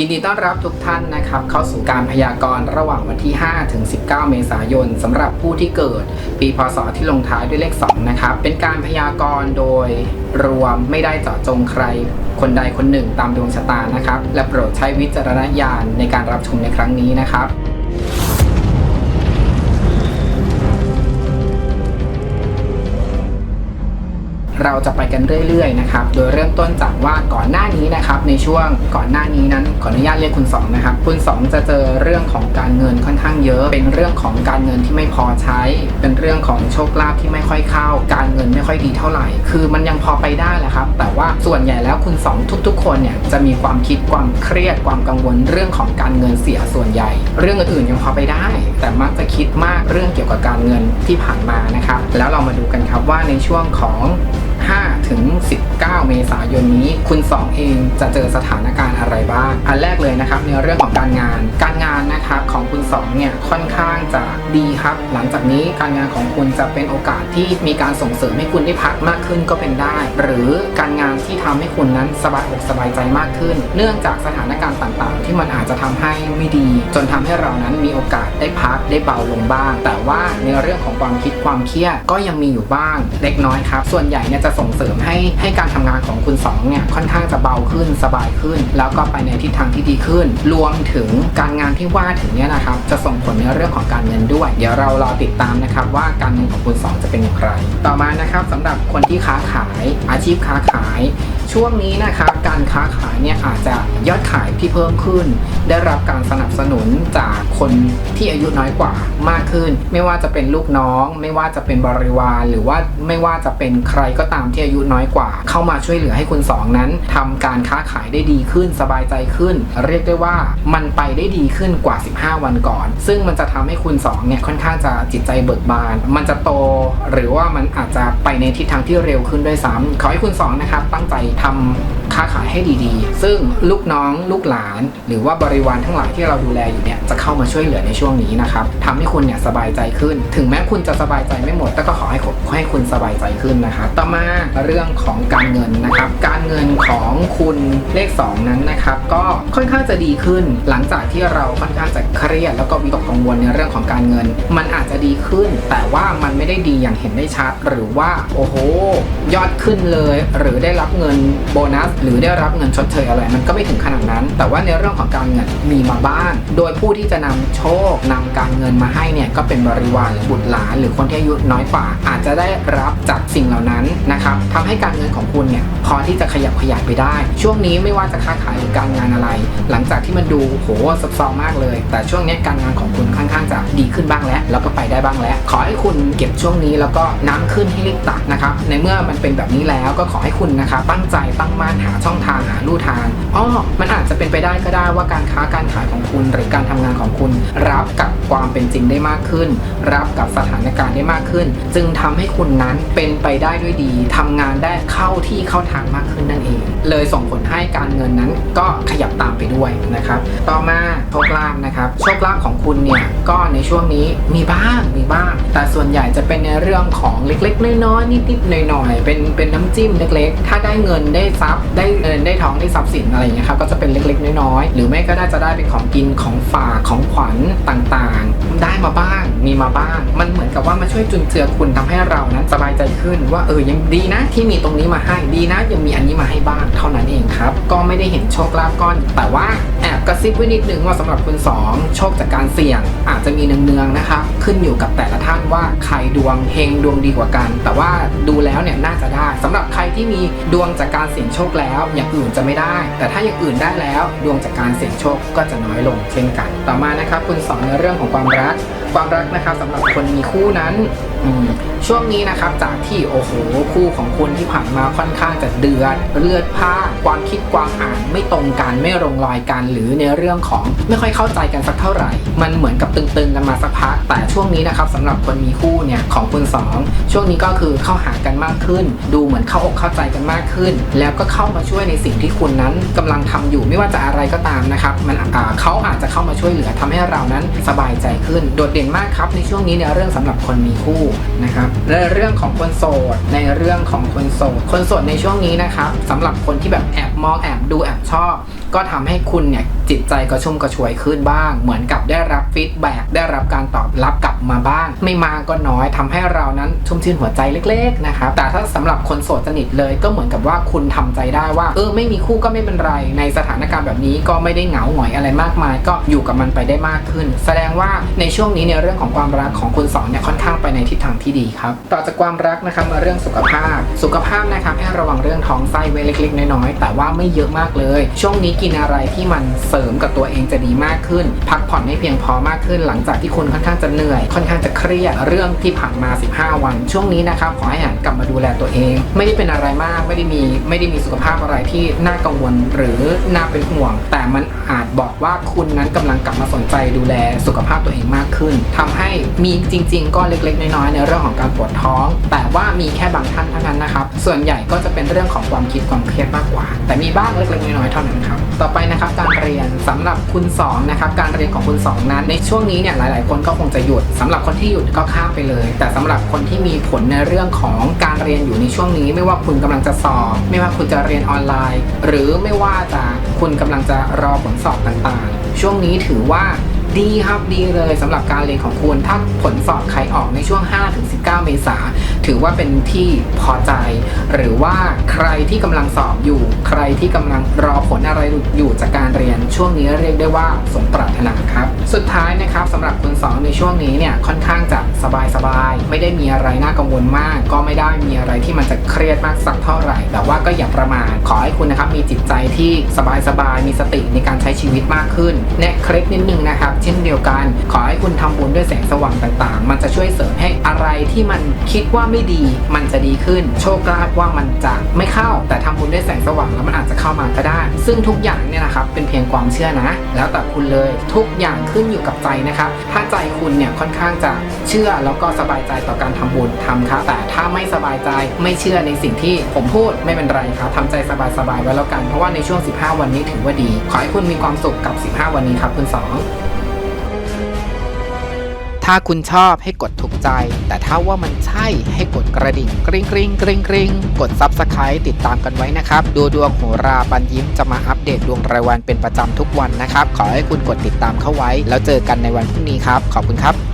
ยินดีต้อนรับทุกท่านนะครับ เข้าสู่การพยากรณ์ระหว่างวันที่ 5 ถึง 19 เมษายนสำหรับผู้ที่เกิด ปีพศที่ลงท้ายด้วยเลข 2 นะครับ เป็นการพยากรณ์โดยรวมไม่ได้เจาะจงใคร คนใดคนหนึ่งตามดวงชะตานะครับ และโปรดใช้วิจารณญาณในการรับชมในครั้งนี้นะครับ เราจะไปกันเรื่อยๆนะครับ โดยเริ่มต้นจากว่าก่อนหน้านี้นะครับ ในช่วงก่อนหน้านี้นั้นขออนุญาตเรียกคุณสองนะครับ คุณสองจะเจอเรื่องของการเงินค่อนข้างเยอะ เป็นเรื่องของการเงินที่ไม่พอใช้ เป็นเรื่องของโชคลาภที่ไม่ค่อยเข้า การเงินไม่ค่อยดีเท่าไหร่ คือมันยังพอไปได้แหละครับ แต่ว่าส่วนใหญ่แล้วคุณสองทุก ๆ คนเนี่ยจะมีความคิดความเครียดความกังวลเรื่องของการเงินเสียส่วนใหญ่ เรื่องอื่นๆยังพอไปได้ แต่มักจะคิดมากเรื่องเกี่ยวกับการเงินที่ผ่านมานะครับ แล้วเรามาดูกันครับว่าในช่วงของ 5ถึง 19 เมษายนนี้ คุณ2เองจะเจอสถานการณ์อะไรบ้าง อันแรกเลยนะครับในเรื่องของการงาน การงานนะครับของคุณ2เนี่ยค่อนข้างจะดีครับ หลังจากนี้การงานของคุณจะเป็นโอกาสที่มีการส่งเสริมให้คุณได้พักมากขึ้นก็เป็นได้ หรือการงานที่ทำให้คุณนั้นสบายอกสบายใจมากขึ้น เนื่องจากสถานการณ์ต่าง ๆ ที่มันอาจจะทำให้ไม่ดี จนทำให้เรานั้นมีโอกาสได้พักได้เบาลงบ้าง แต่ว่าในเรื่องของความคิดความเครียดก็ยังมีอยู่บ้างเล็กน้อยครับ ส่วนใหญ่เนี่ยจะส่งเสริมให้ให้การทำงานของคุณสองเนี่ยค่อนข้างจะเบาขึ้นสบายขึ้น แล้วก็ไปในทิศทางที่ดีขึ้น รวมถึงการงานที่ว่าถึงเนี่ยนะครับจะส่งผลในเรื่องของการเงินด้วย เดี๋ยวเรารอติดตามนะครับว่าการเงินของคุณสองจะเป็นอย่างไร ต่อมานะครับสำหรับคนที่ค้าขายอาชีพค้าขาย ช่วงนี้นะครับการค้าขายเนี่ยอาจจะยอดขายที่เพิ่มขึ้น ได้รับการสนับสนุนจากคนที่อายุน้อยกว่ามากขึ้น ไม่ว่าจะเป็นลูกน้อง ไม่ว่าจะเป็นบริวาร หรือว่าไม่ว่าจะเป็นใครก็ตามที่อายุน้อยกว่าเข้ามาช่วยเหลือให้คุณสองนั้นทำการค้าขายได้ดีขึ้นสบายใจขึ้น เรียกได้ว่ามันไปได้ดีขึ้นกว่า 15 วันก่อน ซึ่งมันจะทำให้คุณสองเนี่ยค่อนข้างจะจิตใจเบิกบาน มันจะโตหรือว่ามันอาจจะไปในทิศทางที่เร็วขึ้นด้วยซ้ำขอให้คุณสองนะครับตั้งใจทำค้าขายให้ดีๆ ซึ่งลูกน้องลูกหลาน หรือว่าบริวารทั้งหลายที่เราดูแลอยู่เนี่ยจะเข้ามาช่วยเหลือในช่วงนี้นะครับทำให้คุณเนี่ยสบายใจขึ้น ถึงแม้คุณจะสบายใจไม่หมด แต่ก็ขอให้ขอให้คุณสบายใจขึ้นนะครับต่อมาเรื่องของการการเงินนะครับ การเงินของคุณเลข 2 นั้นนะครับ ก็ค่อนข้างจะดีขึ้น หลังจากที่เราค่อนข้างจะเครียดแล้วก็วิตกกังวลในเรื่องของการเงิน มันอาจจะดีขึ้น แต่ว่ามันไม่ได้ดีอย่างเห็นได้ชัด หรือว่าโอ้โห ยอดขึ้นเลย หรือได้รับเงินโบนัส หรือได้รับเงินชดเชยอะไร มันก็ไม่ถึงขนาดนั้น แต่ว่าในเรื่องของการเงินมีมาบ้างโดยผู้ที่จะนำโชคนำการเงินมาให้เนี่ยก็เป็นบริวารหรือบุตรหลาน หรือคนที่อายุน้อยกว่าอาจจะได้รับจากสิ่งเหล่านั้นนะครับทำให้การเงินของคุณเนี่ยพอที่จะขยับขยายไปได้ ช่วงนี้ไม่ว่าจะค้าขายหรือการงานอะไร หลังจากที่มันดูโหซับซ้อนมากเลย แต่ช่วงนี้การงานของคุณค่อนข้างจะดีขึ้นบ้างแล้ว แล้วก็ไปได้บ้างแล้ว ขอให้คุณเก็บช่วงนี้แล้วก็น้ำขึ้นให้รีบตักนะครับในเมื่อมันเป็นแบบนี้แล้วก็ขอให้คุณนะครับตั้งใจตั้งมั่นหาช่องทางหาลู่ทางอ้อมันอาจจะเป็นไปได้ก็ได้ว่าการค้าการขายของคุณ หรือการทำงานของคุณ รับกับความเป็นจริงได้มากขึ้น รับกับสถานการณ์ได้มากขึ้น จึงทำให้คุณนั้นเป็นไปได้ด้วยดีทำงานได้เข้าที่เข้าทางมากขึ้นนั่นเอง เลยส่งผลให้การเงินนั้นก็ขยับตามไปด้วยนะครับ ต่อมาโชคลาภนะครับโชคลาภของคุณเนี่ยก็ในช่วงนี้มีบ้างมีบ้าง แต่ส่วนใหญ่จะเป็นในเรื่องของเล็กๆน้อยๆนิดๆหน่อยๆเป็นเป็นน้ำจิ้มเล็กๆ ถ้าได้เงินได้ทรัพย์ได้เงินได้ทองได้ทรัพย์สินอะไรอย่างเงี้ยครับก็จะเป็นเล็กๆน้อยๆหรือไม่ก็น่าจะได้เป็นของกินของฝากของขวัญต่างๆ ได้มาบ้างมีมาบ้าง มันเหมือนกับว่ามาช่วยจุนเจือคุณทำให้เรานั้นสบายใจขึ้นว่าเออยังดีนะที่มีตรงนี้มาให้ดีนะยังมีอันนี้มาให้บ้างเท่านั้นเองครับ ก็ไม่ได้เห็นโชคลาภก้อน แต่ว่าแอบกระซิบไว้นิดนึงว่าสำหรับคุณสองโชคจากการเสี่ยง อาจจะมีเนืองๆนะครับขึ้นอยู่กับแต่ละท่านว่าใครดวงเฮงดวงดีกว่ากัน แต่ว่าดูแล้วเนี่ยน่าจะได้สำหรับใครที่มีดวงจากการเสี่ยงโชคแล้ว อย่างอื่นจะไม่ได้ แต่ถ้าอย่างอื่นได้แล้วดวงจากการเสี่ยงโชคก็จะน้อยลงเช่นกัน ต่อมานะครับคุณสองในเรื่องของความรัก ความรักนะครับสำหรับคนมีคู่นั้นช่วงนี้นะครับจากที่โอ้โหคู่ของคุณที่ผ่านมาค่อนข้างจะเดือดเลือดพ่านความคิดความอ่านไม่ตรงกันไม่ลงรอยกัน หรือในเรื่องของไม่ค่อยเข้าใจกันสักเท่าไหร่ มันเหมือนกับตึงๆกันมาสักพัก แต่ช่วงนี้นะครับสำหรับคนมีคู่เนี่ยของคุณสองช่วงนี้ก็คือเข้าหากันมากขึ้น ดูเหมือนเข้าอกเข้าใจกันมากขึ้น แล้วก็เข้ามาช่วยในสิ่งที่คุณนั้นกำลังทำอยู่ไม่ว่าจะอะไรก็ตามนะครับมันอ่าเขาอาจจะเข้ามาช่วยเหลือทำให้เรานั้นสบายใจขึ้น โดดเด่นมากครับในช่วงนี้ในเรื่องสำหรับคนมีคู่นะครับในเรื่องของคนโสดในเรื่องของคนโสดคนสดในช่วงนี้นะครับสำหรับคนที่แบบแอบมองแอบดูแอบชอบก็ทำให้คุณเนี่ยจิตใจกระชุ่มกระชวยขึ้นบ้าง เหมือนกับได้รับฟีดแบ็กได้รับการตอบรับกลับมาบ้าง ไม่มากก็น้อยทำให้เรานั้นชุ่มชื่นหัวใจเล็กๆนะครับแต่ถ้าสำหรับคนโสดสนิทเลยก็เหมือนกับว่าคุณทำใจได้ว่า เออไม่มีคู่ก็ไม่เป็นไร ในสถานการณ์แบบนี้ก็ไม่ได้เหงาหงอยอะไรมากมาย ก็อยู่กับมันไปได้มากขึ้น แสดงว่าในช่วงนี้ในเรื่องของความรักของคุณสองเนี่ยค่อนข้างไปในทิศทางที่ดีครับต่อจากความรักนะครับมาเรื่องสุขภาพ สุขภาพนะครับให้ระวังเรื่องท้องไส้ไว้เล็ก ๆ น้อยๆแต่ว่าไม่เยอะมากเลย ช่วงนี้กินอะไรที่มันเสริมกับตัวเองจะดีมากขึ้น พักผ่อนให้เพียงพอมากขึ้น หลังจากที่คุณค่อนข้างจะเหนื่อย ค่อนข้างจะเครียดเรื่องที่ผ่านมา 15 วัน ช่วงนี้นะครับขอให้หันกลับมาดูแลตัวเอง ไม่ได้เป็นอะไรมากไม่ได้มีไม่ได้มีสุขภาพอะไรที่น่ากังวลหรือน่าเป็นห่วง แต่มันอาจบอกว่าคุณนั้นกำลังกลับมาสนใจดูแลสุขภาพตัวเองมากขึ้นทำให้มีจริง ๆ ก็เล็ก ๆ น้อยๆในเรื่องของการปวดท้อง แต่ว่ามีแค่บางท่านเท่านั้นนะครับส่วนใหญ่ก็จะเป็นเรื่องของความคิดความเครียดมากกว่า แต่มีบ้างเล็กๆน้อยๆเท่านั้นครับต่อไปนะครับการเรียนสำหรับคุณสองนะครับการเรียนของคุณสองนั้นในช่วงนี้เนี่ยหลาย ๆ คนก็คงจะหยุดสำหรับคนที่หยุดก็ข้ามไปเลย แต่สำหรับคนที่มีผลในเรื่องของการเรียนอยู่ในช่วงนี้ ไม่ว่าคุณกำลังจะสอบ ไม่ว่าคุณจะเรียนออนไลน์ หรือไม่ว่าจะคุณกำลังจะรอผลสอบต่าง ๆ ช่วงนี้ถือว่าดีครับดีเลยสำหรับการเรียนของคุณถ้าผลสอบใครออกในช่วง 5-19 เมษา ถือว่าเป็นที่พอใจ หรือว่าใครที่กำลังสอบอยู่ ใครที่กำลังรอผลอะไรอยู่จากการเรียนช่วงนี้เรียกได้ว่าสมปรารถนาครับ สุดท้ายนะครับสำหรับคุณสองในช่วงนี้เนี่ยค่อนข้างจะสบายๆไม่ได้มีอะไรน่ากังวลมาก ก็ไม่ได้มีอะไรที่มันจะเครียดมากสักเท่าไหร่ แต่ว่าก็อย่าประมาทขอให้คุณนะครับมีจิตใจที่สบายๆมีสติในการใช้ชีวิตมากขึ้นแนะเคล็ดนิดนึงนะครับ เช่นเดียวกัน ขอให้คุณทำบุญด้วยแสงสว่างต่างๆ มันจะช่วยเสริมให้อะไรที่มันคิดว่าไม่ดีมันจะดีขึ้น โชคลาภว่ามันจะไม่เข้า แต่ทำบุญด้วยแสงสว่างแล้วมันอาจจะเข้ามาก็ได้ ซึ่งทุกอย่างเนี่ยนะครับเป็นเพียงความเชื่อนะ แล้วแต่คุณเลยทุกอย่างขึ้นอยู่กับใจนะครับ ถ้าใจคุณเนี่ยค่อนข้างจะเชื่อแล้วก็สบายใจต่อการทำบุญทำครับแต่ถ้าไม่สบายใจไม่เชื่อในสิ่งที่ผมพูดไม่เป็นไรครับทำใจสบายๆไว้แล้วกันเพราะว่าในช่วง 15 วันนี้ถือว่าดี ขอให้คุณมีความสุขกับ 15 วันนี้ครับคุณสอง ถ้าคุณชอบให้กดถูกใจ แต่ถ้าว่ามันใช่ให้กดกระดิ่งกริ๊งกริ๊งกริ๊งกริ๊งกด s u b สไครต์ติดตามกันไว้นะครับ ดูดวงโหราบันยิ้มจะมาอัปเดตดวงรายวันเป็นประจำทุกวันนะครับ ขอให้คุณกดติดตามเข้าไว้ แล้วเจอกันในวันพรุ่งนี้ครับ ขอบคุณครับ